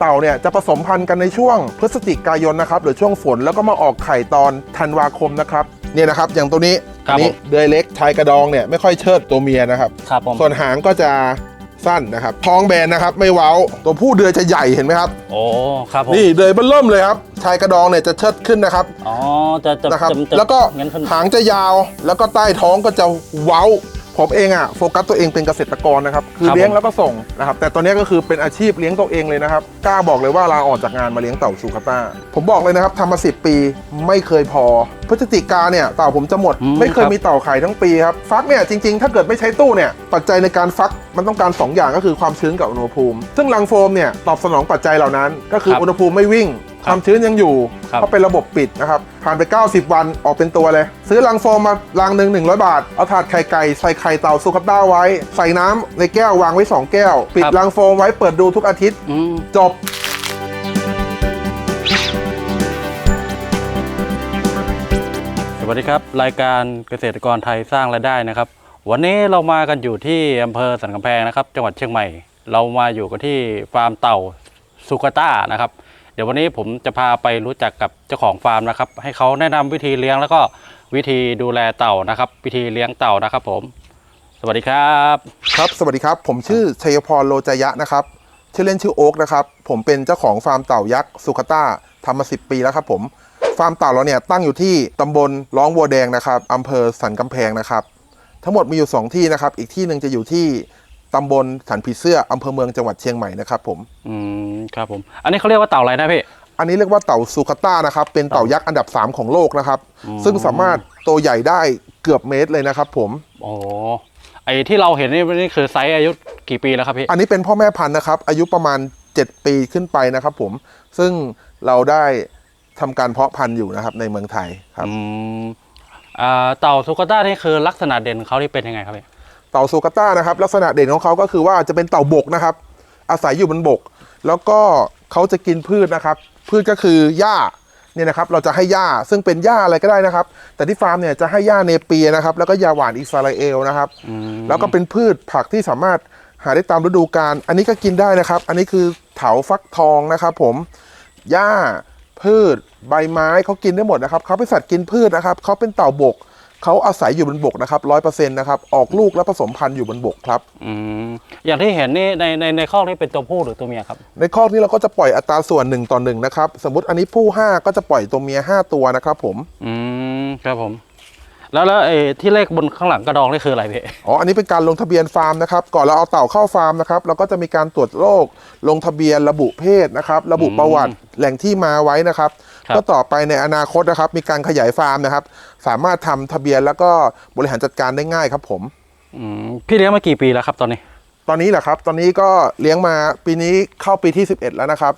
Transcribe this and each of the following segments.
เต่าเนี่ยจะผสมพันธุ์กันในช่วงพฤศจิกายนนะครับหรือช่วงฝนแล้วก็มาออกไข่ตอนธันวาคมนะครับเนี่ยนะครับอย่างตัวนี้ครับอันนี้ผมเดือยเล็กชายกระดองเนี่ยไม่ค่อยเชิดตัวเมียนะครับ ครับผมส่วนหางก็จะสั้นนะครับ ท้องแบนนะครับ ไม่เว้าตัวผู้เดือยจะใหญ่เห็นไหมครับ โอ้ครับผมนี่เดือยเบิ่มเริ่มเลยครับชายกระดองเนี่ยจะเชิดขึ้นนะครับอ๋อจะจะนะครับ จะจะแล้วก็งั้นขึ้นหางจะยาวแล้วก็ใต้ท้องก็จะเว้า ผมเองอะโฟกัสตัวเองเป็นเกษตรกรนะครับคือครับเลี้ยงผม แล้วก็ส่งนะครับแต่ตอนนี้ก็คือเป็นอาชีพเลี้ยงตัวเองเลยนะครับกล้าบอกเลยว่าลาออกจากงานมาเลี้ยงเต่าซูคาต้าผมบอกเลยนะครับทำมาสิปีไม่เคยพอพฤศจิกาเนี่ยเต่าผมจะหมด อืมไม่เคยครับ มีเต่าไข่ทั้งปีครับฟักเนี่ยจริงๆ ถ้าเกิดไม่ใช้ตู้เนี่ยปัจจัยในการฟักมันต้องการสองอย่างก็คือความชื้นกับอุณหภูมิ ซึ่งลังโฟมเนี่ยตอบสนองปัจจัยเหล่านั้น ก็คืออุณหภูมิไม่วิ่ง ความชื้นยังอยู่ครับเพราะเป็นระบบปิดนะครับผ่านไป 90 วันออกเป็นตัวเลย ซื้อลังโฟมมาลังหนึ่ง100 บาท เอาถาดไข่ไก่ใส่ไข่เต่าซูคาต้าไว้ ใส่น้ำในแก้ววางไว้ 2 แก้ว ปิดลังโฟมไว้เปิดดูทุกอาทิตย์อืมจบสวัสดีครับ รายการเกษตรกรไทยสร้างรายได้นะครับ วันนี้เรามากันอยู่ที่อำเภอสันกำแพงนะครับ จังหวัดเชียงใหม่ เรามาอยู่กันที่ฟาร์มเต่าสุกาต้านะครับเดี๋ยววันนี้ผมจะพาไปรู้จักกับเจ้าของฟาร์มนะครับ ให้เขาแนะนำวิธีเลี้ยงแล้วก็วิธีดูแลเต่านะครับ วิธีเลี้ยงเต่านะครับ ผม สวัสดีครับ ครับสวัสดีครับ ผมชื่อชัยพรโลจยะนะครับชื่อเล่นชื่อโอ๊กนะครับ ผมเป็นเจ้าของฟาร์มเต่ายักษ์สุคาต้าทำมา10ปีแล้วครับผมฟาร์มเต่าเราเนี่ยตั้งอยู่ที่ตำบลร้องวัวแดงนะครับอำเภอสันกำแพงนะครับ ทั้งหมดมีอยู่ 2 ที่นะครับ อีกที่หนึ่งจะอยู่ที่ ตำบลสันผีเสื้ออำเภอเมืองจังหวัดเชียงใหม่นะครับผมอืมครับผม อันนี้เขาเรียกว่าเต่าอะไรนะพี่ อันนี้เรียกว่าเต่าซูคาต้านะครับ เป็นเต่ายักษ์อันดับ 3 ของโลกนะครับอืมซึ่งสามารถตัวใหญ่ได้เกือบเมตรเลยนะครับผมโอ้ไอที่เราเห็นนี่นี่คือไซส์อายุกี่ปีแล้วครับพี่ อันนี้เป็นพ่อแม่พันธุ์นะครับ อายุประมาณ 7 ปีขึ้นไปนะครับผม ซึ่งเราได้ทำการเพาะพันธุ์อยู่นะครับในเมืองไทยครับอืมอ่าเต่าสุกาต้านี่คือลักษณะเด่นเขาที่เป็นยังไงครับพี่ เต่าซูคาต้านะครับ ลักษณะเด่นของเขาก็คือว่าจะเป็นเต่าบกนะครับ อาศัยอยู่บนบก แล้วก็เขาจะกินพืชนะครับ พืชก็คือหญ้าเนี่ยนะครับ เราจะให้หญ้าซึ่งเป็นหญ้าอะไรก็ได้นะครับ แต่ที่ฟาร์มเนี่ยจะให้หญ้าเนเปียนะครับ แล้วก็ยาหวานอิสราเอลนะครับอืมแล้วก็เป็นพืชผักที่สามารถหาได้ตามฤดูกาล อันนี้ก็กินได้นะครับ อันนี้คือเถาฟักทองนะครับ ผม หญ้าพืช ใบไม้เขากินได้หมดนะครับ เขาเป็นสัตว์กินพืชนะครับ เขาเป็นเต่าบก เขาอาศัยอยู่บนบกนะครับร้อยเปอร์เซ็นต์นะครับออกลูกและผสมพันธุ์อยู่บนบกครับอืมอย่างที่เห็นนี่ในในในข้อกนี่เป็นตัวผู้หรือตัวเมียครับ ในคอกนี้เราก็จะปล่อยอัตราส่วนหนึ่งต่อหนึ่งนะครับ สมมติอันนี้ผู้ห้าก็จะปล่อยตัวเมียห้าตัวนะครับ ผม อืมครับผม แล้วแล้วไอ้ที่เลขบนข้างหลังกระดองนี่คืออะไรพี่อ๋อ อันนี้เป็นการลงทะเบียนฟาร์มนะครับ ก่อนเราเอาเต่าเข้าฟาร์มนะครับ เราก็จะมีการตรวจโรค ลงทะเบียนระบุเพศนะครับ ระบุประวัติ แหล่งที่มาไว้นะครับครับ ก็ต่อไปในอนาคตนะครับ มีการขยายฟาร์มนะครับ สามารถทำทะเบียนแล้วก็บริหารจัดการได้ง่ายครับผมอืมพี่เลี้ยงมากี่ปีแล้วครับตอนนี้ ตอนนี้แหละครับ ตอนนี้ก็เลี้ยงมาปีนี้เข้าปีที่ 11 แล้วนะครับ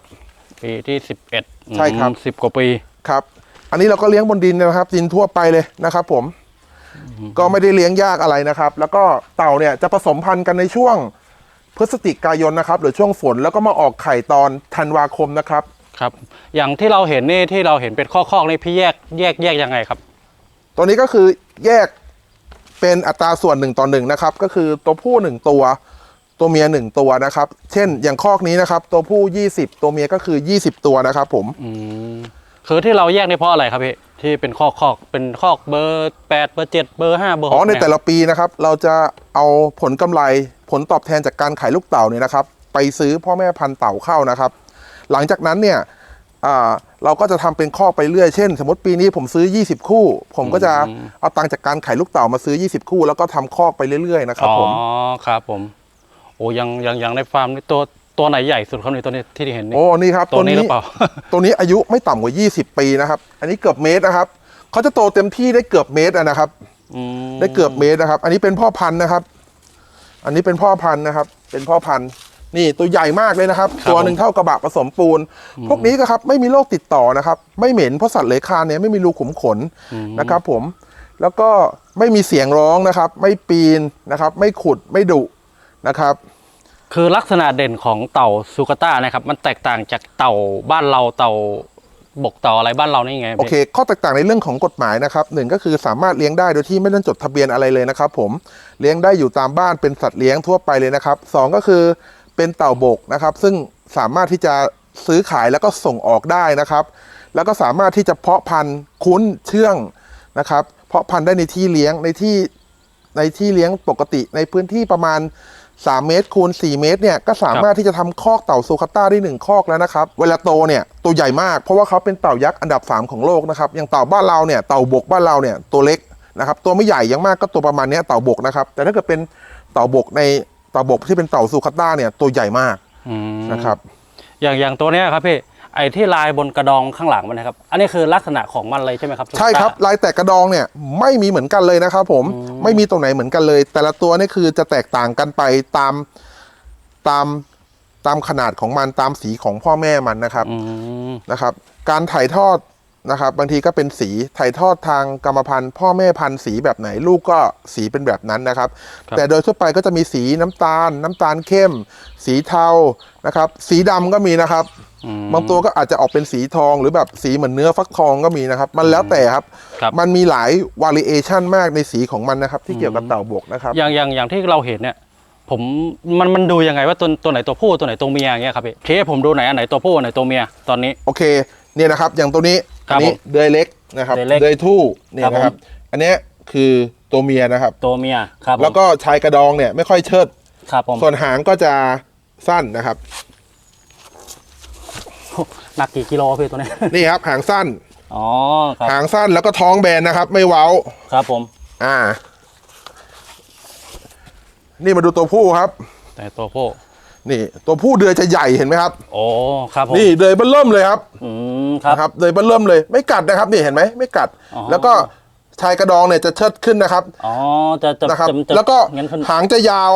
ปีที่สิบเอ็ดใช่ครับสิบกว่าปีครับ อันนี้เราก็เลี้ยงบนดินนะครับ ดินทั่วไปเลยนะครับ ผม ก็ไม่ได้เลี้ยงยากอะไรนะครับ แล้วก็เต่าเนี่ยจะผสมพันธุ์กันในช่วงพฤศจิกายนนะครับหรือช่วงฝนแล้วก็มาออกไข่ตอนธันวาคมนะครับ ครับ อย่างที่เราเห็นนี่ที่เราเห็นเป็นข้อข้อกนี่พี่แยกแยกแยกยังไงครับ ตัวนี้ก็คือแยกเป็นอัตราส่วนหนึ่งต่อหนึ่งนะครับ ก็คือตัวผู้หนึ่งตัว ตัวเมียหนึ่งตัวนะครับ เช่นอย่างคอกนี้นะครับ ตัวผู้20ตัวเมียก็คือ20ตัวนะครับ ผมอืมคือที่เราแยกนี่เพราะอะไรครับพี่ที่เป็นข้อข้อกเป็นข้อกเบอร์แปดเบอร์เจ็ดเบอร์ห้าเบอร์หอ๋อกในเนี่ยแต่ละปีนะครับ เราจะเอาผลกำไรผลตอบแทนจากการขายลูกเต่าเนี่ยนะครับ ไปซื้อพ่อแม่พันธุ์เต่าเข้านะครับ หลังจากนั้นเนี่ยอ่าเราก็จะทำเป็นข้อไปเรื่อย เช่น สมมติปีนี้ผมซื้อ 20 คู่ ผมก็จะเอาตังค์จากการขายลูกเต่ามาซื้อ 20 คู่ แล้วก็ทำคอกไปเรื่อยๆนะครับอ๋อผมครับผมโอ้ยังยังยังในฟาร์มนี่ตัวตัวไหนใหญ่สุดครับในตัวนี้ที่เห็นนี่โอ้นี่ครับตัวนี้หรือเปล่าตัวนี้อายุไม่ต่ำกว่า 20 ปีนะครับ อันนี้เกือบเมตรนะครับเขาจะโตเต็มที่ได้เกือบเมตรอะนะครับอืมได้เกือบเมตรนะครับ อันนี้เป็นพ่อพันธุ์นะครับ อันนี้เป็นพ่อพันธุ์นะครับ เป็นพ่อพันธุ์ นี่ตัวใหญ่มากเลยนะครับตัวหนึ่งเท่ากระบะผสมปูน พวกนี้ก็ครับไม่มีโรคติดต่อนะครับ ไม่เหม็นเพราะสัตว์เลื้อยคลานเนี่ยไม่มีรูขุมขนนะครับ ผมแล้วก็ไม่มีเสียงร้องนะครับ ไม่ปีนนะครับ ไม่ขุดไม่ดุนะครับ คือลักษณะเด่นของเต่าซูกาต้านะครับมันแตกต่างจากเต่าบ้านเราเต่าบกเต่าอะไรบ้านเรานี่ไงพี่ โอเค ข้อแตกต่างในเรื่องของกฎหมายนะครับหนึ่งก็คือสามารถเลี้ยงได้โดยที่ไม่ต้องจดทะเบียนอะไรเลยนะครับผมเลี้ยงได้อยู่ตามบ้านเป็นสัตว์เลี้ยงทั่วไปเลยนะครับสองก็คือ เป็นเต่าบกนะครับ ซึ่งสามารถที่จะซื้อขายแล้วก็ส่งออกได้นะครับ แล้วก็สามารถที่จะเพาะพันธุ์คุ้นเชื่องนะครับ เพาะพันธุ์ได้ในที่เลี้ยงในที่ในที่เลี้ยงปกติในพื้นที่ประมาณ 3 เมตรคูณ4เมตรเนี่ยก็สามารถที่จะทำคอกเต่าซูคาต้าได้ 1 คอกแล้วนะครับ เวลาโตเนี่ยตัวใหญ่มากเพราะว่าเขาเป็นเต่ายักษ์อันดับ 3 ของโลกนะครับอย่างเต่าบ้านเราเนี่ยเต่าบกบ้านเราเนี่ยตัวเล็กนะครับตัวไม่ใหญ่ยังมากก็ตัวประมาณนี้เต่าบกนะครับ แต่ถ้าเกิดเป็นเต่าบกใน เต่าบกที่เป็นเต่าซูคาต้าเนี่ยตัวใหญ่มากอืมนะครับ อย่างอย่างตัวเนี้ยครับพี่ไอ้ที่ลายบนกระดองข้างหลังมันนะครับ อันนี้คือลักษณะของมันเลยใช่ไหมครับ ใช่ครับ ลายแตกกระดองเนี่ยไม่มีเหมือนกันเลยนะครับผมไม่มีตรงไหนเหมือนกันเลย แต่ละตัวนี่คือจะแตกต่างกันไปตามตามตามขนาดของมันตามสีของพ่อแม่มันนะครับ อืมนะครับ การถ่ายทอด นะครับบางทีก็เป็นสีถ่ายทอดทางกรรมพันธุ์พ่อแม่พันธุ์สีแบบไหนลูกก็สีเป็นแบบนั้นนะครับ แต่โดยทั่วไปก็จะมีสีน้ำตาล น้ำตาลเข้ม สีเทานะครับ สีดำก็มีนะครับอืมบางตัวก็อาจจะออกเป็นสีทองหรือแบบสีเหมือนเนื้อฟักทองก็มีนะครับ มันแล้วแต่ครับครับ มันมีหลายวาริเอชันมากในสีของมันนะครับ ที่เกี่ยวกับเต่าบกนะครับอย่างอย่างอย่างที่เราเห็นเนี่ยผมมันมันดูยังไงว่าตัวตัวไหนตัวผู้ตัวไหนตัวเมียอย่างเงี้ยครับพี่ชี้ให้ผมดูไหนอยอันไหนตัวผู้อันไหนตัวเมียตอนนี้โอเคเนี่ยนะครับ อย่างตัวนี้ครับ อันี้ผมเดยเล็กนะครับเดยเล็กเดยทู่เนี่ยครับนะครับผมอันเนี้ยคือตัวเมียนะครับ ตัวเมียครับผมแล้วก็ชายกระดองเนี่ยไม่ค่อยเชิด ครับผมส่วนหางก็จะสั้นนะครับ หนักกี่กิโลพี่ตัวนี้นี่ครับหางสั้น อ๋อครับหางสั้นแล้วก็ท้องแบนนะครับ ไม่เว้า ครับผม อ่า นี่มาดูตัวผู้ครับ แต่ตัวผู้ นี่ตัวผู้เดือยจะใหญ่เห็นไหมครับโอ้ครับผมนี่เดือยเบิ้ลเริ่มเลยครับอืมครับนะครับเดือยเบิ้ลเริ่มเลย ไม่กัดนะครับนี่เห็นไหมไม่กัดอ๋อแล้วก็ชายกระดองเนี่ยจะเชิดขึ้นนะครับอ๋อจะจะนะครับจะจะแล้วก็งั้นขึ้นหางจะยาว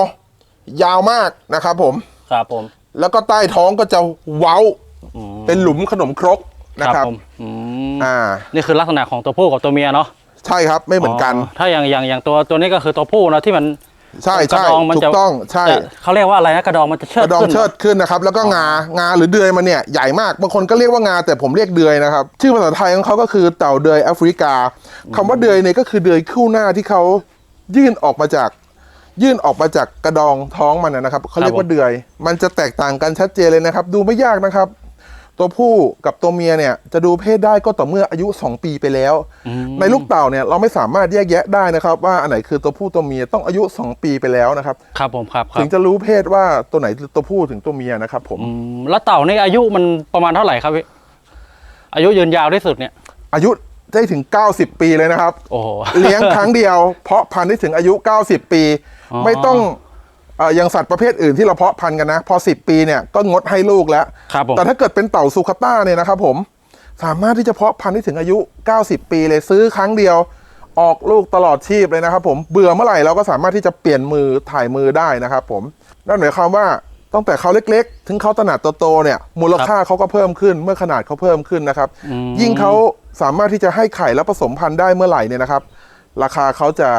ยาวมากนะครับผมครับผม แล้วก็ใต้ท้องก็จะเว้าอืมเป็นหลุมขนมครกนะครับผมอืมอ่า นี่คือลักษณะของตัวผู้กับตัวเมียเนาะใช่ครับไม่เหมือนกัน ถ้าอย่างอย่างอย่างตัวตัวนี้ก็คือตัวผู้นะที่มัน ใช่กระใช่ดองมันถูจะกต้องใช่ จะเขาเรียกว่าอะไรนะกระดองมันจะเชิกดระดองขึ้น เชิดขึ้นนะครับ แล้วก็งางาหรือเดือยมันเนี่ยใหญ่มากบางคนก็เรียกว่างาแต่ผมเรียกเดือยนะครับ ชื่อภาษาไทยของเขาก็คือเต่าเดือยแอฟริกาคำว่าเดือยเนี่ยก็คือเดือยคู่หน้าที่เขายื่นออกมาจาก ยื่นออกมาจากกระดองท้องมันนะนะครับเขาเรียกว่าเดือย มันจะแตกต่างกันชัดเจนเลยนะครับ ดูไม่ยากนะครับ ตัวผู้กับตัวเมียเนี่ยจะดูเพศได้ก็ต่อเมื่ออายุ 2 ปีไปแล้วอืมในลูกเต่าเนี่ยเราไม่สามารถแยกแยะได้นะครับ ว่าอันไหนคือตัวผู้ตัวเมียต้องอายุ 2 ปีไปแล้วนะครับ ครับผมครับครัถึบงจะรู้เพศว่าตัวไหนคือตัวผู้ถึงตัวเมียนะครับ ผมอืมแล้วเต่านี่อายุมันประมาณเท่าไหร่ครับพี่อายุยืนยาวที่สุดเนี่ย อายุได้ถึง 90 ปีเลยนะครับ โอ้โหเลี้ยงครั้งเดียว เพาะพันธุ์ได้ถึงอายุ 90 ปีอ๋อไม่ต้องเอ่ออย่างสัตว์ประเภทอื่นที่เราเพาะพันธุ์กันนะ พอ 10 ปีเนี่ยก็งดให้ลูกแล้วครับผมแต่ถ้าเกิดเป็นเต่าซูคาต้าเนี่ยนะครับผม สามารถที่จะเพาะพันธุ์ได้ถึงอายุ 90 ปีเลยซื้อครั้งเดียว ออกลูกตลอดชีพเลยนะครับผม เบื่อเมื่อไหร่เราก็สามารถที่จะเปลี่ยนมือถ่ายมือได้นะครับผม นั่นหมายความว่าตั้งแต่เขาเล็กๆ ถึงเขาตระหนัดโตๆเนี่ย มูลค่าเขาก็เพิ่มขึ้น เมื่อขนาดเขาเพิ่มขึ้นนะครับอืมยิ่งเขาสามารถที่จะให้ไข่และผสมพันธุ์ได้เมื่อไหร่เนี่ยนะครับ ราคาเขาจะ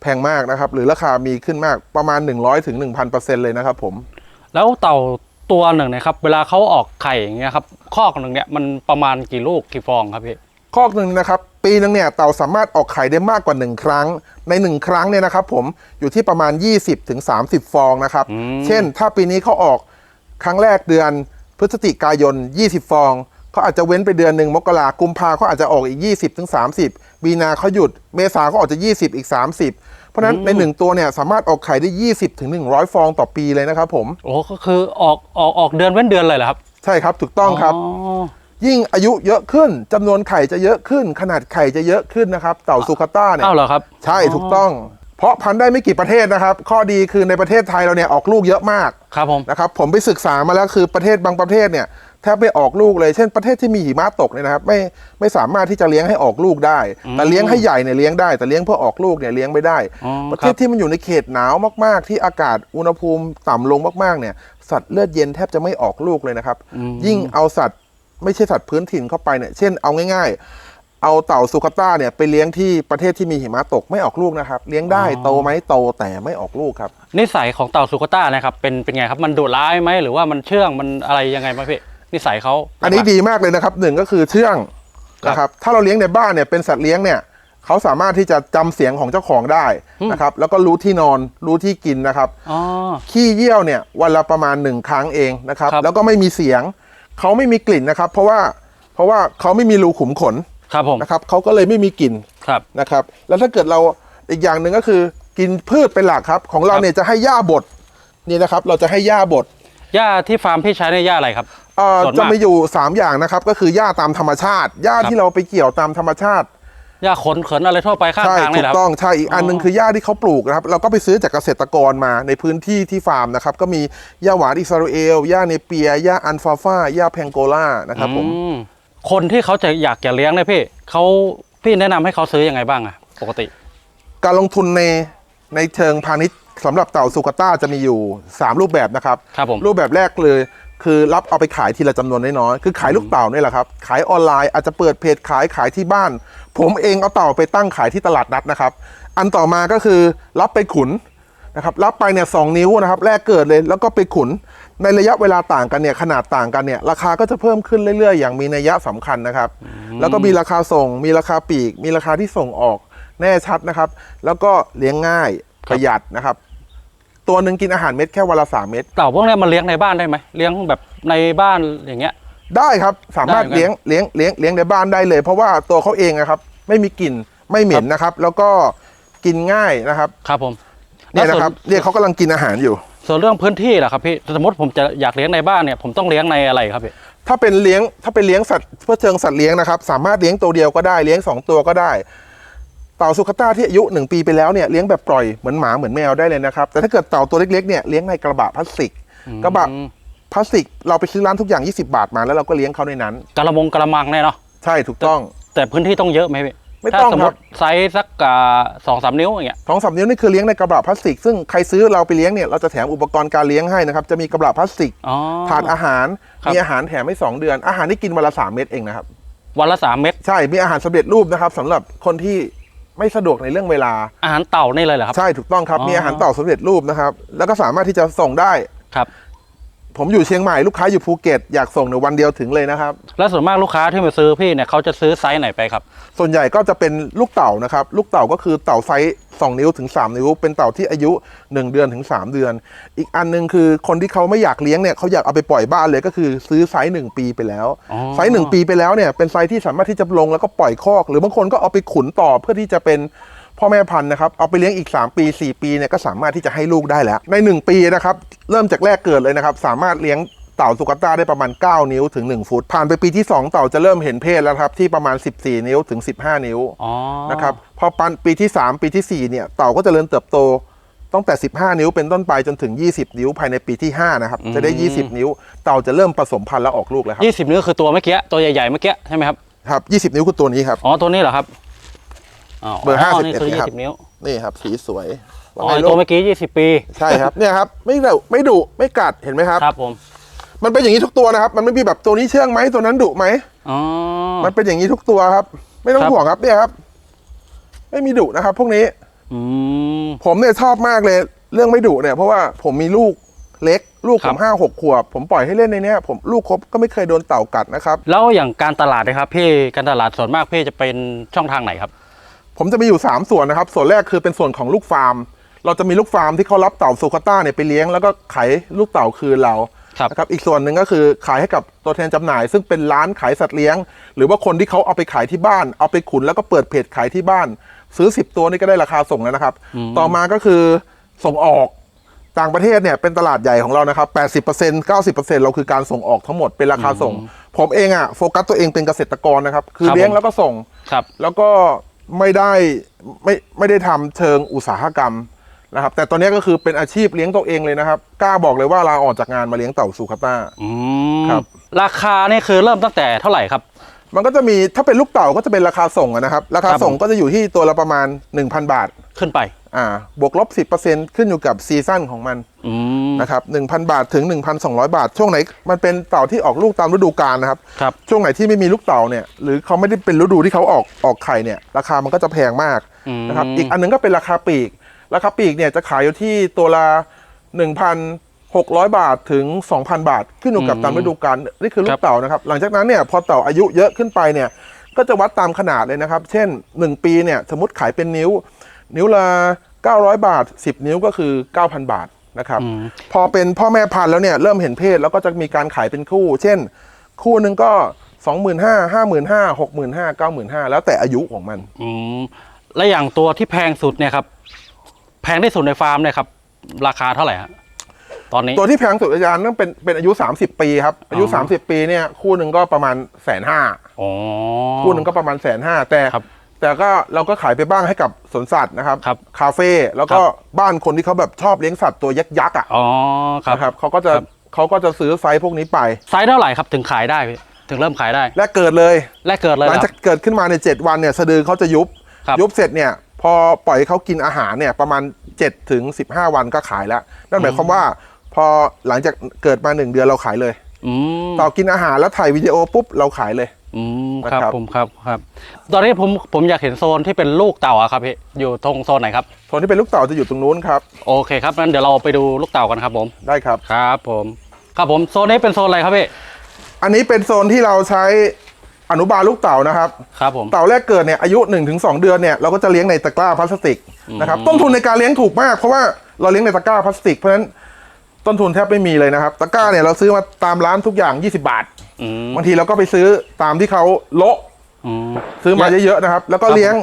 แพงมากนะครับ หรือราคามีขึ้นมากประมาณ 100ถึง1,000%เลยนะครับผมแล้วเต่าตัวหนึ่งเนะครับ เวลาเขาออกไข่อย่างเงี้ยครับคอกหนึ่งเนี่ยมันประมาณกี่ลูกกี่ฟองครับพี่คอกหนึ่งนะครับ ปีหนึงเนี่ยเต่าสามารถออกไข่ได้มากกว่า 1 ครั้ง ใน 1 ครั้งเนี่ยนะครับผมอยู่ที่ประมาณ 20ถึง30ฟองนะครับอืมเช่น ถ้าปีนี้เขาออกครั้งแรกเดือนพฤศจิกายน 20 ฟอง เขาอาจจะเว้นไปเดือนหนึ่งมกรากุมภาเขาอาจจะออกอีก 20ถึง30มีนาเขาหยุด เมษาเขาออกจะ 20 อีก 30 เพราะฉะนั้นในหนึ่งตัวเนี่ยสามารถออกไข่ได้ 20ถึง100 ฟองต่อปีเลยนะครับผมโอ้ก็คือออกออกออกเดือนเว้นเดือนเลยเหรอครับ ใช่ครับถูกต้องครับ ยิ่งอายุเยอะขึ้นจำนวนไข่จะเยอะขึ้น ขนาดไข่จะเยอะขึ้นนะครับเต่าซูคาต้าเนี่ยอ้าวเหรอครับ ใช่ถูกต้องเพราะพันธุ์ได้ไม่กี่ประเทศนะครับ ข้อดีคือในประเทศไทยเราเนี่ยออกลูกเยอะมากครับผมนะครับผมไปศึกษามาแล้วคือประเทศบางประเทศเนี่ย แทบไม่ออกลูกเลยเช่นประเทศที่มีหิมะตกเนี่ยนะครับไม่ไม่สามารถที่จะเลี้ยงให้ออกลูกได้ แต่เลี้ยงให้ใหญ่เนี่ยเลี้ยงได้แต่เลี้ยงเพื่อออกลูกเนี่ยเลี้ยงไม่ได้อ๋อประเทครัศบที่มันอยู่ในเขตหนาวมาก ๆ ที่อากาศอุณหภูมิต่ำลงมากๆเนี่ยสัตว์เลือดเย็นแทบจะไม่ออกลูกเลยนะครับอืมยิ่งเอาสัตว์ไม่ใช่สัตว์พื้นถิ่นเข้าไปเนี่ยเช่นเอาง่าย ๆเอาเต่าซูคาต้าเนี่ยไปเลี้ยงที่ประเทศที่มีหิมะตกไม่ออกลูกนะครับ เลี้ยงได้โตไหมโตแต่ไม่ออกลูกครับนิสัยของเต่าสุโคต้านะครับเป็นเป็นไงครับมันดุร้ายไหมหรือว่ามันเชื่องมันอะไรยังไงบ้างพี่ นิสัยเขาอันนี้ดีมากเลยนะครับหนึ่งก็คือเชื่องครับนะครับถ้าเราเลี้ยงในบ้านเนี่ยเป็นสัตว์เลี้ยงเนี่ยเขาสามารถที่จะจำเสียงของเจ้าของได้นะครับแล้วก็รู้ที่นอนรู้ที่กินนะครับอ๋อขี้เยี่ยวเนี่ยวันละประมาณหนึ่งครั้งเองนะครับครับแล้วก็ไม่มีเสียงเขาไม่มีกลิ่นนะครับ เพราะว่าเพราะว่าเขาไม่มีรูขุมขนครับผมนะครับเขาก็เลยไม่มีกลิ่นครับนะครับ แล้วถ้าเกิดเราอีกอย่างหนึ่งก็คือกินพืชเป็นหลักครับ ของเราครับเนี่ยจะให้หญ้าบดนี่นะครับ เราจะให้หญ้าบดหญ้าที่ฟาร์มพี่ใช้ในยหญ้าอะไรครับเอ่อ ส่วนมากจะมีอยู่ 3 อย่างนะครับ ก็คือหญ้าตามธรรมชาติหญ้าครับที่เราไปเกี่ยวตามธรรมชาติ หญ้าขนเขินอะไรทั่วไปข้างใช่ทางถูนี่แหกละคต้รัอบงใช่อีกอันหนึงอ๋อคือหญ้าที่เขาปลูกนะครับเราก็ไปซื้อจากเกษตรกรมาในพื้นที่ที่ฟาร์มนะครับ ก็มีหญ้าหวานอิสราเอลหญ้าเนเปียหญ้าอันฟาฟาหญ้าแพงโกลานะครับผม อืมคนที่เขาจะอยากจะเลี้ยงเนี่ยพี่เขาพี่แนะนำให้เขาซื้อยังไงบ้างอะปกติ การลงทุนในในเชิงพาณิชย์สำหรับเต่าสุกาต้าจะมีอยู่ 3 รูปแบบนะครับ ครับผมรูปแบบแรกเลย คือรับเอาไปขายทีละจำนวนน้อยๆคือขายลูกเต่านี่แหละครับ ขายออนไลน์อาจจะเปิดเพจขายขายที่บ้าน ผมเองเอาเต่าไปตั้งขายที่ตลาดนัดนะครับ อันต่อมาก็คือรับไปขุนนะครับ รับไปเนี่ยสองนิ้วนะครับ แรกเกิดเลยแล้วก็ไปขุน ในระยะเวลาต่างกันเนี่ยขนาดต่างกันเนี่ยราคาก็จะเพิ่มขึ้นเรื่อยๆ อย่างมีนัยยะสำคัญนะครับ แล้วก็มีราคาส่ง มีราคาปลีก มีราคาที่ส่งออกแน่ชัดนะครับ แล้วก็เลี้ยงง่ายประหยัดนะครับ ตัวหนึ่งกินอาหารเม็ดแค่วันละสามเม็ดเต่าพวกเนี้ยมันเลี้ยงในบ้านได้ไหมเลี้ยงแบบในบ้านอย่างเงี้ย ได้ครับสามารถได้เหมือนกัน เลี้ยงเลี้ยงเลี้ยงเลี้ยงในบ้านได้เลย เพราะว่าตัวเขาเองนะครับ ไม่มีกลิ่นไม่เหม็นนะครับ แล้วก็กินง่ายนะครับครับผมเนี่ยแล้วนะส่วครับเนี่ยเขากำลังกินอาหารอยู่ ส่วนเรื่องพื้นที่ล่ะครับพี่สมมติผมจะอยากเลี้ยงในบ้านเนี่ยผมต้องเลี้ยงในอะไรครับพี่ถ้าเป็นเลี้ยงถ้าเป็นเลี้ยงสัตว์เพื่อเชิงสัตว์เลี้ยงนะครับ สามารถเลี้ยงตัวเดียวก็ได้เลี้ยงสองตัวก็ได้ เต่าสุขต้าที่อายุหนึ่งปีไปแล้วเนี่ยเลี้ยงแบบปล่อยเหมือนหมาเหมือนแมวได้เลยนะครับ แต่ถ้าเกิดเต่าตัวเล็กๆเนี่ยเลี้ยงในกระบะพลาสติก กระบะอืมพลาสติกเราไปซื้อร้านทุกอย่าง 20 บาทมาแล้วเราก็เลี้ยงเขาในนั้นกระมงกระมังเนี่ยเนาะใช่ถูกต้อง แต่พื้นที่ต้องเยอะไหมพี่ไม่ถ้าต้องสมคมรับติไซส์สักสองสามนิ้วอย่างเงี้ยสองสามนิ้วนี่คือเลี้ยงในกระบะพลาสติก ซึ่งใครซื้อเราไปเลี้ยงเนี่ยเราจะแถมอุปกรณ์การเลี้ยงให้นะครับ จะมีกระบะพลาสติกอ๋อถาดอาหารครับมีอาหารแถมให้สองเดือน อาหารที่กินวันละสามเม็ดเองนะครับ วันละสามเม็ดใช่ มีอาหารสำเร็จรูปนะครับสำหรับคนที่ ไม่สะดวกในเรื่องเวลา อาหารเต่านี่เลยเหรอครับ ใช่ถูกต้องครับอ๋อมีอาหารเต่าสำเร็จรูปนะครับ แล้วก็สามารถที่จะส่งได้ครับ ผมอยู่เชียงใหม่ลูกค้าอยู่ภูเก็ตอยากส่งในวันเดียวถึงเลยนะครับ แล้วส่วนมากลูกค้าที่มาซื้อพี่เนี่ยเขาจะซื้อไซส์ไหนไปครับ ส่วนใหญ่ก็จะเป็นลูกเต่านะครับ ลูกเต่าก็คือเต่าไซส์2นิ้วถึง 3 นิ้ว เป็นเต่าที่อายุ 1 เดือนถึง 3 เดือน อีกอันหนึงคือคนที่เขาไม่อยากเลี้ยงเนี่ยเขาอยากเอาไปปล่อยบ้านเลยก็คือซื้อไซส์1ปีไปแล้ว อ๋อ ไซส์1ปีไปแล้วเนี่ยเป็นไซส์ที่สามารถที่จะลงแล้วก็ปล่อยคอก หรือบางคนก็เอาไปขุนต่อเพื่อที่จะเป็น พ่อแม่พันธุ์นะครับเอาไปเลี้ยงอีก 3 ปี 4 ปีเนี่ยก็สามารถที่จะให้ลูกได้แล้ว ใน 1 ปีนะครับเริ่มจากแรกเกิดเลยนะครับ สามารถเลี้ยงเต่าสุกาต้าได้ประมาณ 9 นิ้วถึง 1 ฟุต ผ่านไปปีที่ 2 เต่าจะเริ่มเห็นเพศแล้วครับ ที่ประมาณ 14 นิ้วถึง 15 นิ้วอ๋อนะครับพอปันปีที่ 3 ปีทีสี่4 เนี่ยเต่าก็จเจริญเติบโตตั้งแต่ 15 นิ้วเป็นต้นไปจนถึง 20 นิ้วภายในปีที่ 5 นะครับ จะได้ 20 นิ้ว เต่าจะเริ่มผสมพันธุ์แล้วออกลูกแล้วครับยี่สิบนิ้วคือตัวเมื่อกี้ตัวใหญ่ๆเมื่อกี้ใช่ไหมครับครับ 20 นิ้วคือตัวนี้ครับอ๋อตัวนี้เหรอครับอ๋อ เบอร์นี่51คือคยี่รับสิบนิ้วนี่ครับสีสวยอ๋อว่าไงตัวลูกเมื่อกี้ยี่สิบปี ใช่ครับเนี่ยครับไม่ดุไม่ดุไม่กัดเห็นไหมครับครับผมมันเป็นอย่างนี้ทุกตัวนะครับ มันไม่มีแบบตัวนี้เชื่องไหมตัวนั้นดุไหมอ๋อมันเป็นอย่างนี้ทุกตัวครับ ไม่ต้องครับห่วงครับเนี่ยครับ ไม่มีดุนะครับ พวกนี้ อืมผมเนี่ยชอบมากเลย เรื่องไม่ดุเนี่ย เพราะว่าผมมีลูกเล็ก ลูกคผรับมห้าหกขวบ ผมปล่อยให้เล่นในเนี้ยผมลูกครบก็ไม่เคยโดนเต่ากัดนะครับ แล้วอย่างการตลาดนะครับพี่การตลาดส่วนมากพี่จะเป็นช่องทางไหนครับ ผมจะมีอยู่ 3 ส่วนนะครับ ส่วนแรกคือเป็นส่วนของลูกฟาร์ม เราจะมีลูกฟาร์มที่เขารับเต่าโซคาต้าเนี่ยไปเลี้ยงแล้วก็ขายลูกเต่าคืนเราครับนะครับอีกส่วนหนึ่งก็คือขายให้กับตัวแทนจำหน่าย ซึ่งเป็นร้านขายสัตว์เลี้ยง หรือว่าคนที่เขาเอาไปขายที่บ้าน เอาไปขุนแล้วก็เปิดเพจขายที่บ้าน ซื้อ 10 ตัวนี่ก็ได้ราคาส่งแล้วนะครับ ต่อมาก็คือส่งออกต่างประเทศเนี่ยเป็นตลาดใหญ่ของเรานะครับ 80% 90%เราคือการส่งออกทั้งหมดเป็นราคาส่ง ผมเองอะโฟกัสตัวเองเป็นเกษตรกรนะครับ คือครับเลี้ยงผมแล้วก็ส่งครับแล้วก็ ไม่ได้ไม่ไม่ได้ทำเชิงอุตสาหกรรมนะครับ แต่ตอนนี้ก็คือเป็นอาชีพเลี้ยงตัวเองเลยนะครับกล้าบอกเลยว่าลาออกจากงานมาเลี้ยงเต่าซูคาต้าอืมครับ ราคานี่คือเริ่มตั้งแต่เท่าไหร่ครับ มันก็จะมีถ้าเป็นลูกเต่าก็จะเป็นราคาส่งอะนะครับ ราคาครับส่งผมก็จะอยู่ที่ตัวละประมาณ 1,000 บาทขึ้นไป อ่าบวกลบ 10%ขึ้นอยู่กับซีซั่นของมันอืมนะครับ1,000 บาทถึง 1,200 บาท ช่วงไหนมันเป็นเต่าที่ออกลูกตามฤดูกาลนะครับครับ ช่วงไหนที่ไม่มีลูกเต่าเนี่ยหรือเขาไม่ได้เป็นฤดูที่เขาออกออกไข่เนี่ยราคามันก็จะแพงมากอืมนะครับอีกอันหนึงก็เป็นราคาปลีก ราคาปลีกเนี่ยจะขายอยู่ที่ตัวละ1,600 บาทถึง 2,000 บาท ขึ้นอยู่กับตามฤดูกาลนี่คือลูครักบเต่านะครับ หลังจากนั้นเนี่ยพอเต่าอายุเยอะขึ้นไปเนี่ยก็จะวัดตามขนาดเลยนะครับ เช่น 1 ปีเนี่ยสมมติขายเป็นนิ้ว นิ้วละ900 บาท 10 นิ้วก็คือ 9,000 บาทนะครับอืมพอเป็นพ่อแม่พันธุ์แล้วเนี่ยเริ่มเห็นเพศแล้วก็จะมีการขายเป็นคู่ เช่น คู่หนึ่งก็สองหมื่นห้าห้าหมื่นห้าหกหมื่นห้าเก้าหมื่นห้าแล้วแต่อายุของมันอืมและอย่างตัวที่แพงสุดเนี่ยครับ แพงที่สุดในฟาร์มเนี่ยครับ ราคาเท่าไหร่ฮะตอนนี้ตัวที่แพงสุดอาจารย์นั่นเป็นเป็นอายุ 30 ปีครับ อายุอ๋อ30 ปีเนี่ยคู่หนึ่งก็ประมาณแสนห้าอ๋อคู่หนึ่งก็ประมาณแสนห้าแต่ครับ แต่ก็เราก็ขายไปบ้างให้กับสวนสัตว์นะครับครับคาเฟ่แล้วก็บ้านคนที่เขาแบบชอบเลี้ยงสัตว์ตัวยักษ์ๆอะอ๋อครับนะครับเขาก็จะครับ เขาก็จะซื้อไซส์พวกนี้ไป ไซส์เท่าไหร่ครับถึงขายได้พี่ถึงเริ่มขายได้ และเกิดเลย แรกเกิดเลยหลังเหรอจากเกิดขึ้นมาในเจ็ดวันเนี่ยสะดือเขาจะยุบ ครับ ยุบเสร็จเนี่ย พอปล่อยให้เขากินอาหารเนี่ยประมาณ7ถึง15 วันก็ขายแล้ว นั่นหมายความว่า พอหลังจากเกิดมาหนึ่งเดือนเราขายเลย อืมต่อกินอาหารแล้วถ่ายวิดีโอปุ๊บเราขายเลย อืมครับนะครับ ผมครับครับ ตอนนี้ผมผมอยากเห็นโซนที่เป็นลูกเต่าอะครับพี่อยู่ตรงโซนไหนครับ โซนที่เป็นลูกเต่าจะอยู่ตรงนู้นครับโอเคครับงั้นเดี๋ยวเราไปดูลูกเต่ากันครับผม ได้ครับ ครับผม ครับผมโซนนี้เป็นโซนอะไรครับพี่อันนี้เป็นโซนที่เราใช้อนุบาลลูกเต่านะครับ ครับผม เต่าแรกเกิดเนี่ยอายุ 1-2 เดือนเนี่ยเราก็จะเลี้ยงในตะกร้าพลาสติกนะครับอืมต้นทุนในการเลี้ยงถูกมากเพราะว่าเราเลี้ยงในตะกร้าพลาสติกเพราะฉะนั้น ต้นทุนแทบไม่มีเลยนะครับตะกร้าเนี่ยเราซื้อมาตามร้านทุกอย่าง 20 บาทอืมบางทีเราก็ไปซื้อตามที่เขาโละอืม ซื้อมาเยอะๆนะครับ แล้วก็ครับ เลี้ยง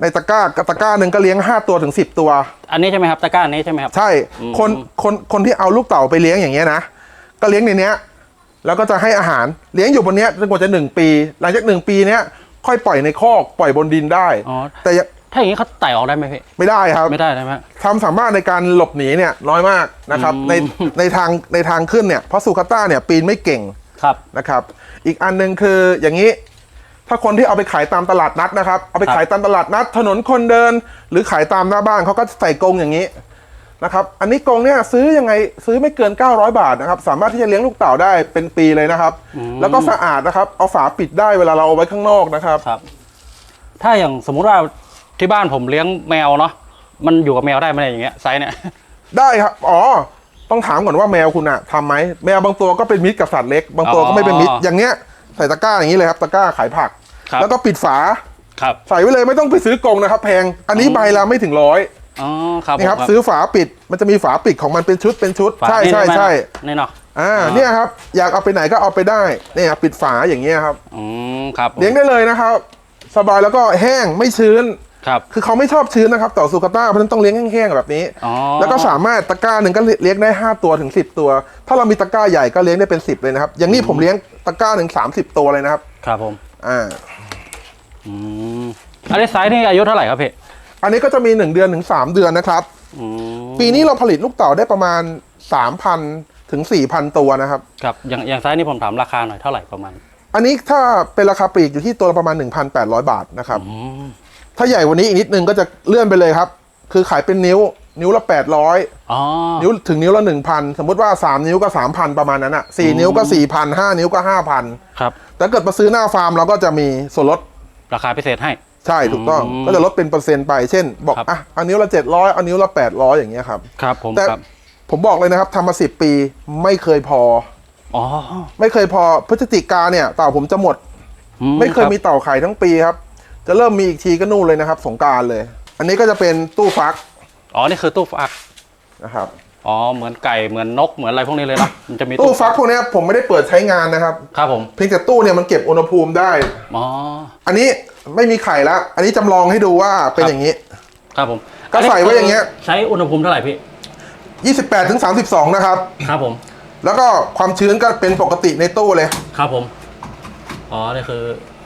ในตะกร้ากับตะกร้าหนึ่งก็เลี้ยง 5 ตัวถึง 10 ตัว อันนี้ใช่ไหมครับตะกร้าอันนี้ใช่ไหมครับ ใช่อืม คนคนคนที่เอาลูกเต่าไปเลี้ยงอย่างเงี้ยนะก็เลี้ยงในเนี้ย แล้วก็จะให้อาหารเลี้ยงอยู่บนเนี้ยจนกว่าจะหนึ่งปี หลังจากหนึ่งปีเนี้ยค่อยปล่อยในคอกปล่อยบนดินได้ อ๋อแต่ยัง ถ้าอย่างนี้เขาไต่ออกได้ไหมพี่ไม่ได้ครับไม่ได้ใช่ไหม ความสามารถในการหลบหนีเนี่ยน้อยมากนะครับอืมในในทางในทางขึ้นเนี่ยเพราะสุคาต้าเนี่ยปีนไม่เก่งครับ นะครับ อีกอันหนึงคืออย่างนี้ ถ้าคนที่เอาไปขายตามตลาดนัดนะครับ เอาไปครับขายตามตลาดนัด ถนนคนเดิน หรือขายตามหน้าบ้านเขาก็ใส่กรงอย่างนี้นะครับ อันนี้กรงเนี่ยซื้อยังไงซื้อไม่เกิน 900 บาทนะครับ สามารถที่จะเลี้ยงลูกเต่าได้เป็นปีเลยนะครับ แล้วก็สะอาดนะครับ เอาฝาปิดได้เวลาเราเอาไว้ข้างนอกนะครับ ครับ ถ้าอย่างสมมุติว่า ที่บ้านผมเลี้ยงแมวเนาะมันอยู่กับแมวได้ไหมเนี่ยอย่างเงี้ยไซส์เนี่ย ได้ครับอ๋อ ต้องถามก่อนว่าแมวคุณอะทำไหมแมวบางตัวก็เป็นมิตรกับสัตว์เล็ก บางตัวก็ไม่เป็นมิตรอ๋อออย่างเงี้ยใส่ตะกร้าอย่างนี้เลยครับตะกร้าขายผัก ครับ แล้วก็ปิดฝา ครับใส่ไว้เลยไม่ต้องไปซื้อกรงนะครับ แพง อันนี้ใบละไม่ถึงร้อยอ๋อครับนี่ครับ ผมซื้อฝาปิดมันจะมีฝาปิดของมันเป็นชุดเป็นชุด ฝาใช่นี่ใช่ไหมใช่นี่เนาะอ่าอ่าเนี่ยครับ อยากเอาไปไหนก็เอาไปได้เนี่ยครับปิดฝาอย่างเงี้ยครับ อืมครับผมเลี้ยงได้เลยนะครับ สบายแล้วก็แห้งไม่ชื้น ครับ คือเขาไม่ชอบชื้นนะครับเต่าซูคาต้าเพราะฉะนั้นต้องเลี้ยงแห้งๆแบบนี้อ๋อแล้วก็สามารถตะกร้าหนึ่งก็เลี้ยงได้ 5 ตัวถึง 10 ตัว ถ้าเรามีตะกร้าใหญ่ก็เลี้ยงได้เป็น 10 เลยนะครับ อย่างนี้ผมเลี้ยงตะกร้าหนึ่ง30ตัวเลยนะครับ ครับผม อ่า อืมอันนี้ไซส์นี่อายุเท่าไหร่ครับพี่ อันนี้ก็จะมี 1 เดือนถึง 3 เดือนนะครับอืมปีนี้เราผลิตลูกเต่าได้ประมาณ 3,000ถึง4,000 ตัวนะครับ ครับ อย่างอย่างไซส์นี่ผมถามราคาหน่อยเท่าไหร่ประมาณ อันนี้ถ้าเป็นราคาปลีกอยู่ที่ตัวละประมาณ 1,800 บาทนะครับอืม ถ้าใหญ่กวันนี้อีกนิดนึงก็จะเลื่อนไปเลยครับ คือขายเป็นนิ้ว นิ้วละ800อ๋อ นิ้วถึงนิ้วละ1,000สมมติว่า3นิ้วก็3,000ประมาณนั้นอะ4นิ้วก็4,000 5นิ้วก็5,000ครับ แต่เกิดมาซื้อหน้าฟาร์มเราก็จะมีส่วนลดราคาพิเศษให้ ใช่ถูกต้องอืมก็จะลดเป็นเปอร์เซ็นต์ไปเช่น บอกครับ อะเอานิ้วละเจ็ดร้อยเอานิ้วละแปดร้อยอย่างเงี้ยครับ ครับผมแต่ครับ ผมบอกเลยนะครับทำมาสิบปีไม่เคยพอ อ๋อไม่เคยพอพฤศจิกาเนี่ยเต่าผมจะหมด อืไม่เคยรับมีเต่าไข่ทั้งปีครับ จะเริ่มมีอีกทีก็นู่นเลยนะครับ สงกรารเลย อันนี้ก็จะเป็นตู้ฟักอ๋อนี่คือตู้ฟักนะครับอ๋อเหมือนไก่เหมือนนกเหมือนอะไรพวกนี้เลยเนาะมันจะมีตู้ฟักพวกเนี้ยผมไม่ได้เปิดใช้งานนะครับครับผมเพียงแต่ตู้เนี่ยมันเก็บอุณหภูมิได้อ๋ออันนี้ไม่มีไข่แล้วอันนี้จำลองให้ดูว่าเป็นครับอย่างนี้ ครับผม ก็ใส่ไว้อย่างเงี้ย ใช้อุณหภูมิเท่าไหร่พี่28ถึง32นะครับ ครับผม แล้วก็ความชื้นก็เป็นปกติในตู้เลย ครับผม อ๋อนี่คือ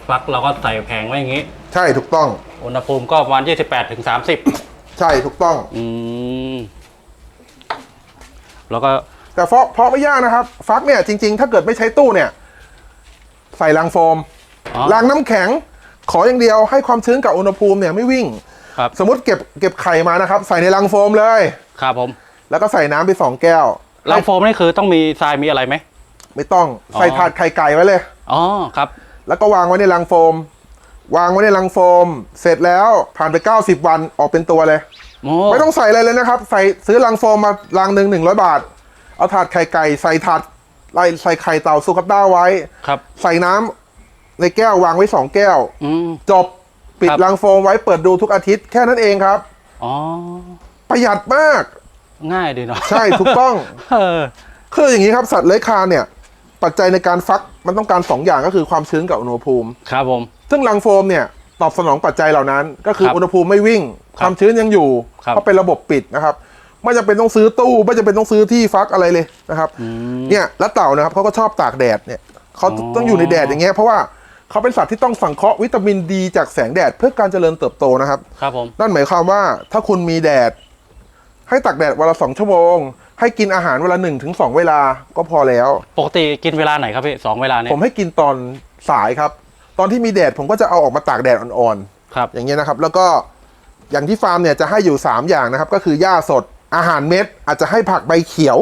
ฟักเราก็ใส่แผงไว้อย่างงี้ ใช่ถูกต้อง อุณหภูมิก็ประมาณ28ถึง30 ใช่ถูกต้อง อืม แล้วก็ แต่เพาะเพาะไม่ยากนะครับ ฟักเนี่ยจริง ๆ ถ้าเกิดไม่ใช้ตู้เนี่ย ใส่ลังโฟมอ๋อลังน้ำแข็ง ขออย่างเดียวให้ความชื้นกับอุณหภูมิเนี่ยไม่วิ่ง ครับ สมมติเก็บเก็บไข่มานะครับ ใส่ในลังโฟมเลย ครับผมแล้วก็ใส่น้ำไปสองแก้วลังโฟมนี่คือต้องมีทรายมีอะไรไหม ไม่ต้องอ๋อ ใส่ถาดไข่ไก่ไว้เลย อ๋อ ครับ แล้วก็วางไว้ในลังโฟม วางไว้ในลังโฟม เสร็จแล้วผ่านไป 90 วันออกเป็นตัวเลย โอ้ไม่ต้องใส่อะไรเลยนะครับ ใส่ซื้อลังโฟมมาลังหนึ่งหนึ่งร้อยบาท เอาถาดไข่ไก่ใส่ถาดไล่ใส่ไข่เต่าสุกัตต้าไว้ ครับใส่น้ำในแก้ววางไว้สองแก้ว อืม จบปิดครับ ลังโฟมไว้เปิดดูทุกอาทิตย์แค่นั้นเองครับ อ๋อ ประหยัดมาก ง่ายดีเนาะใช่ถูกต้อง เออ คืออย่างนี้ครับสัตว์เลื้อยคลานเนี่ย ปัจจัยในการฟักมันต้องการสองอย่างก็คือความชื้นกับอุณหภูมิ ครับผม ซึ่งรังโฟมเนี่ยตอบสนองปัจจัยเหล่านั้น ก็คือครับอุณหภูมิไม่วิ่งครับความชื้นยังอยู่ครับเพราะเป็นระบบปิดนะครับ ไม่จำเป็นต้องซื้อตู้ ไม่จำเป็นต้องซื้อที่ฟักอะไรเลยนะครับอืมเนี่ยแล้วเต่านะครับเขาก็ชอบตากแดดเนี่ยเขาอ๋อต้องอยู่ในแดดอย่างเงี้ยเพราะว่าเขาเป็นสัตว์ที่ต้องสังเคราะห์วิตามินดีจากแสงแดดเพื่อการเจริญเติบโตนะครับ ครับผม นั่นหมายความว่าถ้าคุณมีแดด ให้ตากแดดวันละสองชั่วโมง ให้กินอาหารวันละหนึ่งถึงสองเวลาก็พอแล้ว ปกติกินเวลาไหนครับพี่สองเวลาเนี่ยผมให้กินตอนสายครับ ตอนที่มีแดดผมก็จะเอาออกมาตากแดดอ่อนครับๆอย่างเงี้ยนะครับ แล้วก็อย่างที่ฟาร์มเนี่ยจะให้อยู่ 3 อย่างนะครับ ก็คือหญ้าสดอาหารเม็ด อาจจะให้ผักใบเขียว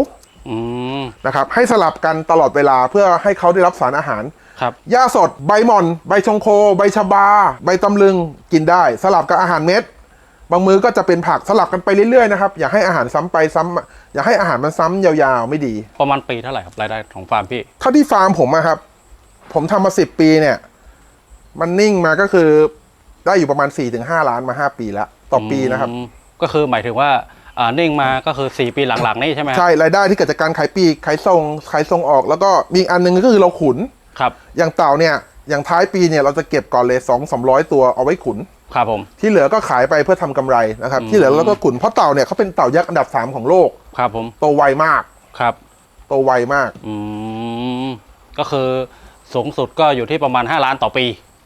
อืมนะครับให้สลับกันตลอดเวลาเพื่อให้เขาได้รับสารอาหารครับหญ้าสดใบหม่อน ใบชงโค ใบชะบา ใบตำลึงกินได้ สลับกับอาหารเม็ดบางมื้อก็จะเป็นผักสลับกันไปเรื่อยๆนะครับอย่าให้อาหารซ้ำไปซ้ำอย่าให้อาหารมันซ้ำยาวๆไม่ดีประมาณปีเท่าไหร่ครับรายได้ของฟาร์มพี่ถ้าที่ฟาร์มผมอะครับ ผมทำมาสิบปีเนี่ย มันนิ่งมาก็คือได้อยู่ประมาณ4ี่ถึงห้าล้านมาห้าปีแล้ว ต่อปีนะครับอืมก็คือหมายถึงว่าอ่านิ่งมาก็คือ 4 ปีหลังๆนี่ใช่ไหมครับใช่รายได้ที่เกิดจากการขายปีกขายส่งขายส่งออก แล้วก็มีอีกอันหนึงก็คือเราขุน ครับอย่างเต่าเนี่ยอย่างท้ายปีเนี่ยเราจะเก็บก่อนเลยสองสามร้อยตัวเอาไว้ขุน ครับผม ที่เหลือก็ขายไปเพื่อทำกำไรนะครับ ที่เหลือเราก็ขุนเพราะเต่าเนี่ยเขาเป็นเต่ายักษ์อันดับสามของโลกครับผมโตไวมากครับ โตไวมาก อืมก็คือสูงสุดก็อยู่ที่ประมาณ 5 ล้านต่อปี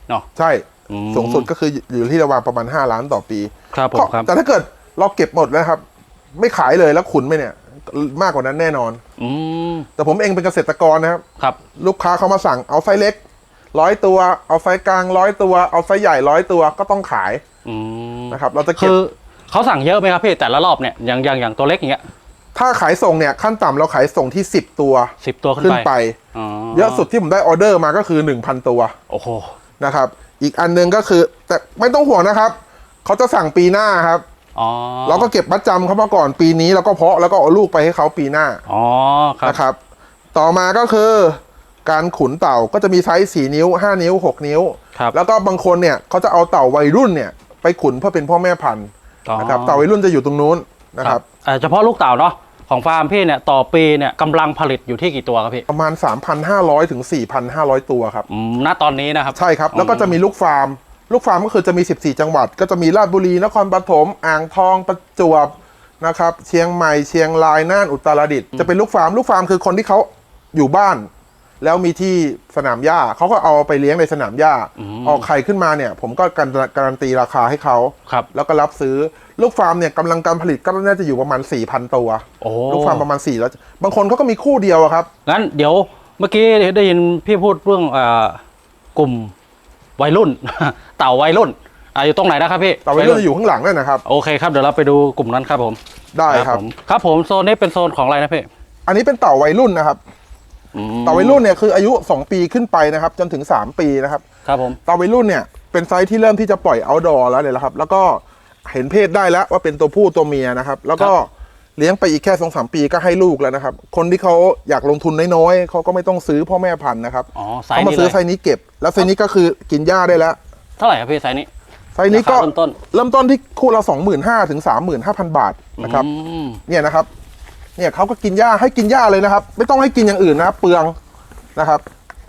เนาะใช่อืมสูงสุดก็คืออยู่ที่ระหว่างประมาณ 5 ล้านต่อปีครับผมครับแต่ถ้าเกิดเราเก็บหมดแล้วครับ ไม่ขายเลยแล้วขุนไปเนี่ย มากกว่านั้นแน่นอนอืมแต่ผมเองเป็นเกษตรกรนะครับครับ ลูกค้าเขามาสั่งเอาไซส์เล็กร้อยตัว เอาไซส์กลางร้อยตัว เอาไซส์ใหญ่ร้อยตัวก็ต้องขายอืมนะครับ เราจะเก็คืบอเขาสั่งเยอะไหมครับพี่แต่ละรอบเนี่ยอย่างอย่างอย่างตัวเล็กอย่างเงี้ยถ้าขายส่งเนี่ยขั้นต่ำเราขายส่งที่ 10 ตัวสิบตัวขึ้ขึ้นนไปไปอ๋อเยอะสุดที่ผมได้ออเดอร์มาก็คือ 1,000 ตัว โอ้โห นะครับ อีกอันหนึงก็คือแต่ไม่ต้องห่วงนะครับเขาจะสั่งปีหน้าครับอ๋อเราก็เก็บมัดจำเขามาก่อนปีนี้แล้วก็เพาะแล้วก็เอาลูกไปให้เขาปีหน้าอ๋อครับนะครับ ต่อมาก็คือการขุนเต่าก็จะมีไซส์4นิ้ว5นิ้ว6นิ้วครับแล้วก็บางคนเนี่ยเขาจะเอาเต่าวัยรุ่นเนี่ย ไปขุนเพื่อเป็นพ่อแม่พันธุ์อ๋อนะครับเต่าวัยรุ่นจะอยู่ตรงนู้นนะครับเอ่อเฉพาะลูกเต่าเนาะ ของฟาร์มพี่เนี่ยต่อปีเนี่ยกำลังผลิตอยู่ที่กี่ตัวครับพี่ประมาณ 3,500 ถึง 4,500 ตัวครับอืมณตอนนี้นะครับ ใช่ครับ แล้วก็จะมีลูกฟาร์ม ลูกฟาร์มก็คือจะมี 14 จังหวัด ก็จะมีราชบุรีนครปฐมอ่างทองประจวบนะครับเชียงใหม่เชียงรายน่านอุตรดิตถ์จะเป็นลูกฟาร์มลูกฟาร์มคือคนที่เขาอยู่บ้าน แล้วมีที่สนามหญ้าเขาก็เอาไปเลี้ยงในสนามหญ้าออกไข่ขึ้นมาเนี่ย ผมก็การการันตีราคาให้เขาครับแล้วก็รับซื้อลูกฟาร์มเนี่ยกำลังการผลิตก็น่าจะอยู่ประมาณ 4,000 ตัวโอ้ลูกฟาร์มประมาณ4แล้วบางคนเขาก็มีคู่เดียวอะครับงั้นเดี๋ยวเมื่อกี้ได้ยินพี่พูดเรื่องเอ่อกลุ่มวัยรุ่น เต่าวัยรุ่นอ่าอยู่ตรงไหนนะครับพี่แต่วัยรุ่นจะอยู่ข้างหลังนั่นนะครับโอเคครับเดี๋ยวเราไปดูกลุ่มนั้นครับผมได้ครับผมครับผมโซนนี้เป็นโซนของอะไรนะพี่อันนี้เป็นเต่าวัยรุ่นนะครับอืมเต่าวัยรุ่นเนี่ยคืออายุ 2 ปีขึ้นไปนะครับ จนถึง 3 ปีนะครับ ครับผมเต่าวัยรุ่นเนี่ยเป็นไซส์ที่เริ่มที่จะปล่อยเอาดอร์แล้วเนี่ยแหละครับ แล้วก็เห็นเพศได้แล้วว่าเป็นตัวผู้ตัวเมียนะครับ แล้วก็เลี้ยงไปอีกแค่สองสามปีก็ให้ลูกแล้วนะครับ คนที่เขาอยากลงทุนน้อยๆเขาก็ไม่ต้องซื้อพ่อแม่พันธุ์นะครับอ๋อไซเขาส์มานี้ซื้เลอยไซส์นี้เก็บ แล้วไซส์นี้ก็คือกินหญ้าได้แล้ว เท่าไหร่ครับพี่ไซส์นี้ไซส์นี้ก็ราคาเริ่มต้นเริ่มต้นที่คู่ละสองหมื่นห้าถึงสามหมื่นห้าพันบาทนะครับอืมเนี่ยนะครับ เนี่ยเขาก็กินหญ้าให้กินหญ้าเลยนะครับ ไม่ต้องให้กินอย่างอื่นนะครับเปลืองนะครับ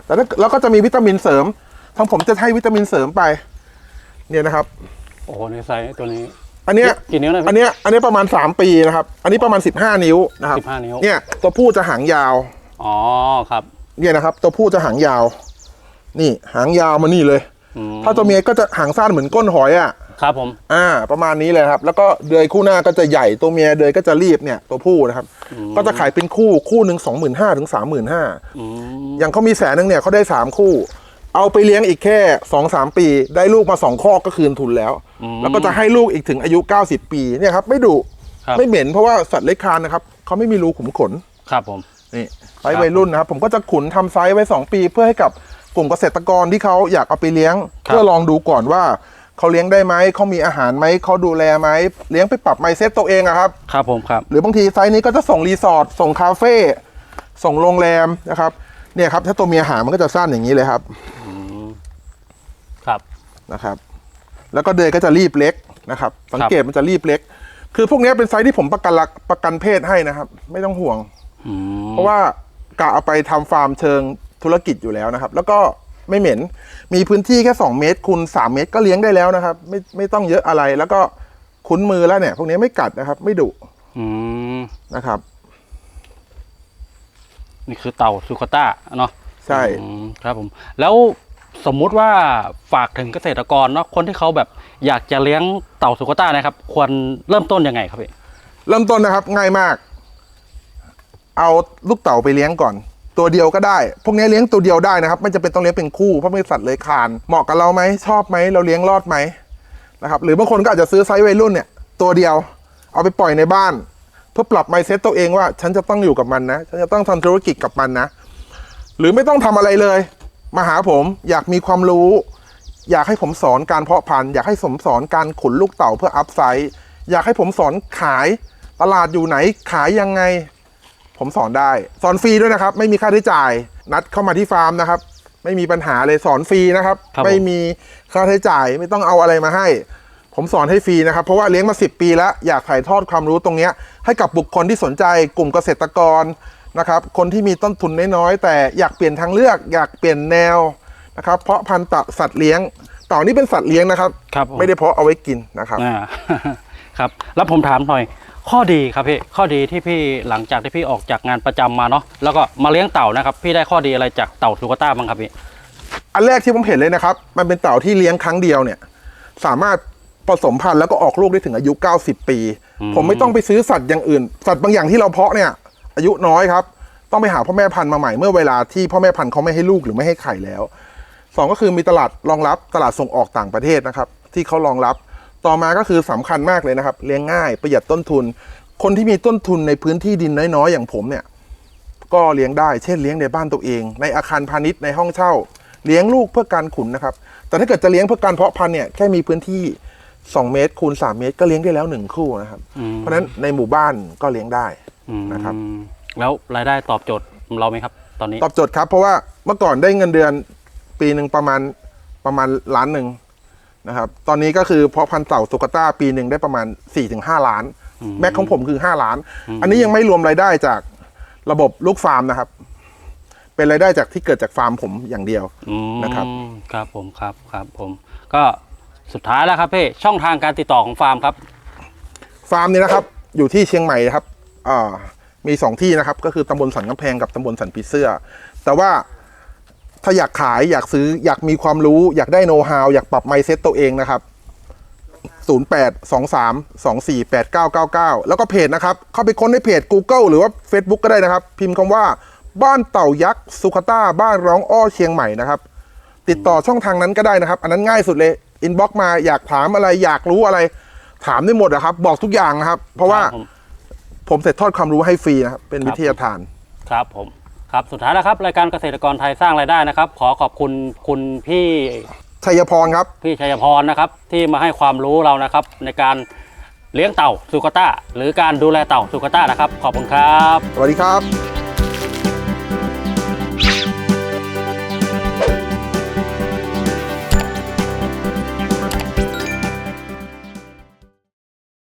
แต่ถ้าแล้วก็จะมีวิตามินเสริมทางผมจะให้วิตามินเสริมไป เนี่ยนะครับ โอ้โหในไซส์ตัวนี้ อันเนี้ยกี่นิ้วนะอันพี่เนี้ยอันเนี้ยประมาณ 3 ปีนะครับ อันนี้ประมาณ 15 นิ้วนะครับ15นิ้วเนี่ยตัวผู้จะหางยาวอ๋อครับ เนี่ยนะครับ ตัวผู้จะหางยาว นี่หางยาวมานี่เลยอืมถ้าตัวเมียก็จะหางสั้นเหมือนก้นหอยอะ ครับผม อ่า ประมาณนี้เลยครับ แล้วก็เดือยคู่หน้าก็จะใหญ่ตัวเมียเดือยก็จะรีบเนี่ยตัวผู้นะครับ ก็จะขายเป็นคู่คู่หนึ่งสองหมื่นห้าถึงสามหมื่นห้าอืมอย่างเขามีแสนนึงเนี่ยเขาได้สามคู่ เอาไปเลี้ยงอีกแค่สองสามปี ได้ลูกมาสองข้อกก็คืนทุนแล้วอืมแล้วก็จะให้ลูกอีกถึงอายุ90ปีเนี่ยครับไม่ดุครับไม่เหม็นเพราะว่าสัตว์เลื้อยคลานนะครับเขาไม่มีรูขุมขนครับผมนี่ไซส์วัยรุ่นนะครับ ผมก็จะขุนทำไซส์ไว้ 2 ปีเพื่อให้กับกลุ่มเกษตรกรที่เขาอยากเอาไปเลี้ยง เพื่อลองดูก่อนว่า เขาเลี้ยงได้ไหมเขามีอาหารไหมเขาดูแลไหมเลี้ยงไปปรับไมเซ็ตตัวเองอะครับ ครับผมครับ หรือบางทีไซส์นี้ก็จะส่งรีสอร์ทส่งคาเฟ่ส่งโรงแรมนะครับเนี่ยครับ ถ้าตัวเมียหางมันก็จะสั้นอย่างนี้เลยครับครับนะครับ แล้วก็เดยก็จะรีบเล็กนะครับ สังเกตมันจะรีบเล็ก คือพวกเนี้ยเป็นไซส์ที่ผมประกันรักประกันเพศให้นะครับ ไม่ต้องห่วงอืมเพราะว่ากะเอาไปทำฟาร์มเชิงธุรกิจอยู่แล้วนะครับ แล้วก็ ไม่เหม็น มีพื้นที่แค่2เมตรคูณ3เมตรก็เลี้ยงได้แล้วนะครับ ไม่ไม่ต้องเยอะอะไรแล้วก็คุ้นมือแล้วเนี่ย พวกนี้ไม่กัดนะครับ ไม่ดุอืมนะครับ นี่คือเต่าสุกาต้าเนาะใช่อืมครับผม แล้วสมมุติว่าฝากถึงเกษตรกรเนาะคนที่เขาแบบอยากจะเลี้ยงเต่าสุกาต้านะครับ ควรเริ่มต้นยังไงครับพี่เริ่มต้นนะครับง่ายมาก เอาลูกเต่าไปเลี้ยงก่อน ตัวเดียวก็ได้ พวกนี้เลี้ยงตัวเดียวได้นะครับ ไม่จำเป็นต้องเลี้ยงเป็นคู่เพราะเป็นสัตว์เลื้อยคลาน เหมาะกับเราไหมชอบไหมเราเลี้ยงรอดไหมนะครับหรือบางคนก็อาจจะซื้อไซส์วัยรุ่นเนี่ยตัวเดียวเอาไปปล่อยในบ้าน เพื่อปรับไมเซ็ตตัวเองว่า ฉันจะต้องอยู่กับมันนะ ฉันจะต้องทำธุรกิจกับมันนะ หรือไม่ต้องทำอะไรเลย มาหาผมอยากมีความรู้ อยากให้ผมสอนการเพาะพันธุ์อยากให้ผมสอนการขุนลูกเต่าเพื่ออัพไซด์อยากให้ผมสอนขายตลาดอยู่ไหนขายยังไง ผมสอนได้สอนฟรีด้วยนะครับ ไม่มีค่าใช้จ่าย นัดเข้ามาที่ฟาร์มนะครับ ไม่มีปัญหาเลยสอนฟรีนะครับ ครับผม ไม่มีค่าใช้จ่ายไม่ต้องเอาอะไรมาให้ ผมสอนให้ฟรีนะครับ เพราะว่าเลี้ยงมา 10 ปีแล้วอยากถ่ายทอดความรู้ตรงเนี้ยให้กับบุคคลที่สนใจกลุ่มเกษตรกรนะครับคนที่มีต้นทุนน้อยๆแต่อยากเปลี่ยนทางเลือก อยากเปลี่ยนแนวนะครับ เพราะพันธุ์ตัสัตว์เลี้ยงเต่านี่เป็นสัตว์เลี้ยงนะครับ ครับผม ไม่ได้เพาะเอาไว้กินนะครับ อ่า ครับ แล้วผมถามหน่อย ข้อดีครับพี่ข้อดีที่พี่หลังจากที่พี่ออกจากงานประจำมาเนาะแล้วก็มาเลี้ยงเต่านะครับ พี่ได้ข้อดีอะไรจากเต่าสุกาต้าบ้างครับพี่อันแรกที่ผมเห็นเลยนะครับ มันเป็นเต่าที่เลี้ยงครั้งเดียวเนี่ย สามารถผสมพันธุ์แล้วก็ออกลูกได้ถึงอายุ 90 ปีอืมผมไม่ต้องไปซื้อสัตว์อย่างอื่น สัตว์บางอย่างที่เราเพาะเนี่ย อายุน้อยครับ ต้องไปหาพ่อแม่พันธุ์มาใหม่เมื่อเวลาที่พ่อแม่พันธุ์เขาไม่ให้ลูกหรือไม่ให้ไข่แล้วสองก็คือมีตลาดรองรับตลาดส่งออกต่างประเทศนะครับ ที่เขารองรับ ต่อมาก็คือสำคัญมากเลยนะครับ เลี้ยงง่ายประหยัดต้นทุน คนที่มีต้นทุนในพื้นที่ดินน้อยๆอย่างผมเนี่ย ก็เลี้ยงได้เช่นเลี้ยงในบ้านตัวเอง ในอาคารพาณิชย์ในห้องเช่า เลี้ยงลูกเพื่อการขุนนะครับ แต่ถ้าเกิดจะเลี้ยงเพื่อการเพาะพันธุ์เนี่ยแค่มีพื้นที่ 2 เมตรคูณ3เมตร ก็เลี้ยงได้แล้วหนึ่งคู่นะครับอืมเพราะฉะนั้นในหมู่บ้านก็เลี้ยงได้อืมนะครับ แล้วรายได้ตอบโจทย์เราไหมครับ ตอนนี้ตอบโจทย์ครับเพราะว่าเมื่อก่อนได้เงินเดือนปีหนึ่งประมาณประมาณล้านหนึ่ง นะครับ ตอนนี้ก็คือเพาะพันธุ์เต่าสุกาต้าปีหนึ่งได้ประมาณ 4-5 ล้านอืมแม็กของผมคือ 5 ล้านอืมอันนี้ยังไม่รวมรายได้จากระบบลูกฟาร์มนะครับ เป็นรายได้จากที่เกิดจากฟาร์มผมอย่างเดียวอืมนะครับ ครับผมครับครับผม ก็สุดท้ายแล้วครับพี่ช่องทางการติดต่อของฟาร์มครับ ฟาร์มนี้นะครับ อยู่ที่เชียงใหม่นะครับอ่ามีสองที่นะครับ ก็คือตำบลสันกำแพงกับตำบลสันปีเสื้อ แต่ว่า ถ้าอยากขายอยากซื้ออยากมีความรู้อยากได้โน้ตฮาวอยากปรับไมเซ็ตตัวเองนะครับ 08 23 24 8999 แล้วก็เพจนะครับ เข้าไปค้นในเพจ Google หรือว่า Facebook ก็ได้นะครับ พิมพ์คำว่าบ้านเต่ายักษ์สุขต้าบ้านร้องอ้อเชียงใหม่นะครับ ติดต่อช่องทางนั้นก็ได้นะครับ อันนั้นง่ายสุดเลยอินบ็อกมาอยากถามอะไรอยากรู้อะไร ถามได้หมดนะครับ บอกทุกอย่างนะครับ เพราะว่าครับผมผมเสร็จทอดความรู้ให้ฟรีนะครับเป็นวิทยาทานครับผม ครับสุดท้ายแล้วครับรายการเกษตรกรไทยสร้างรายได้นะครับ ขอขอบคุณคุณพี่ชัยพรครับ พี่ชัยพรนะครับ ที่มาให้ความรู้เรานะครับ ในการเลี้ยงเต่าสุกาต้าหรือการดูแลเต่าสุกาต้านะครับ ขอบคุณครับ สวัสดีครับ